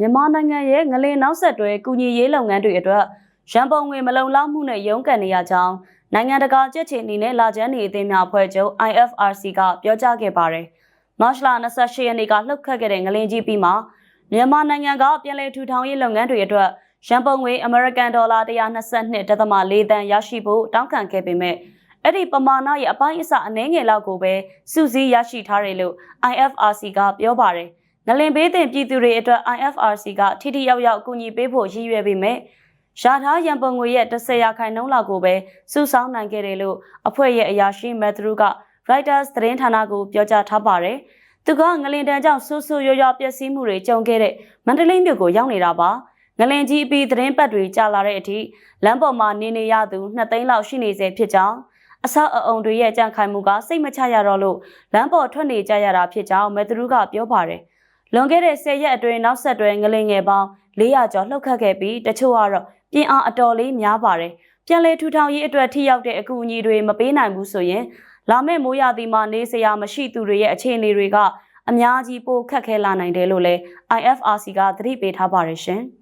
မြန်မာနိုင်ငံရဲ့ငလင်နောက်ဆက်တွဲကုညီရေးလုပ်ငန်းတွေအတွက်ရန်ပုံငွေမလုံလောက်မှုနဲ့ရုန်းကန်နေရကြောင်းနိုင်ငံတကာကြက်ချီအနေနဲ့လာကျန်းနေအသင်းများအဖွဲ့ချုပ် IFRC ကပြောကြားခဲ့ပါတယ်။မတ်လ28ရက်နေ့ကလှုပ်ခတ်ခဲ့တဲ့ငလင်ကြီးပြီးမှမြန်မာနိုင်ငံကပြည်내ထူထောင်ရေးလုပ်ငန်းတွေအတွက်ရန်ပုံငွေအမေရိကန်ဒေါ်လာ122.4တန်ရရှိဖို့တောင်းခံခဲ့ပေမဲ့အဲ့ဒီပမာဏရဲ့အပိုင်းအစအနည်းငယ်လောက်ကိုပဲစုစည်းရရှိထားတယ်လို့ IFRC ကပြောပါတယ်။ ငလင်ဘေးတင်ပြည်သူတွေအတွက် IFRC ကထိထိရောက်ရောက်အကူအညီပေးဖို့ရည်ရွယ်ပေမဲ့ရှားထားရန်ပုံငွေရဲ့10ရာခိုင်နှုန်းလောက်ကိုပဲစုဆောင်းနိုင်ခဲ့တယ်လို့အဖွဲ့ရဲ့အရာရှိမက်သရူက Reuters သတင်းဌာနကိုပြောကြားထားပါတယ်။သူကငလင်တန်းကြောင့်ဆူဆူရွရွပျက်စီးမှုတွေကြုံခဲ့တဲ့မန္တလေးမြို့ကိုရောက်နေတာပါ။ငလင်ကြီးအပြီးသတင်းပတ်တွေကြာလာတဲ့အထိလမ်းပေါ်မှာနေနေရသူ2သိန်းလောက်ရှိနေစေဖြစ်ကြောင်းအဆောက်အအုံတွေရဲ့ကြံ့ခိုင်မှုကစိတ်မချရတော့လို့လမ်းပေါ်ထွက်နေကြရတာဖြစ်ကြောင်းမက်သရူကပြောပါတယ်။ လွန်ခဲ့တဲ့10ရက်အတွင်းနောက်ဆက်တွဲငလင်ငယ်ပေါင်း400ကျော်လှုပ်ခတ်ခဲ့ပြီးတချို့ကတော့ပြင်းအားအတော်လေးများပါတယ်။ပြန်လည်ထူထောင်ရေးအတွက်ထိရောက်တဲ့အကူအညီတွေမပေးနိုင်ဘူးဆိုရင်လာမယ့်မိုးရာသီမှာနေစရာမရှိသူတွေရဲ့အခြေအနေတွေကအများကြီးပိုခက်ခဲလာနိုင်တယ်လို့လည်း IFRC ကသတိပေးထားပါတယ်ရှင်။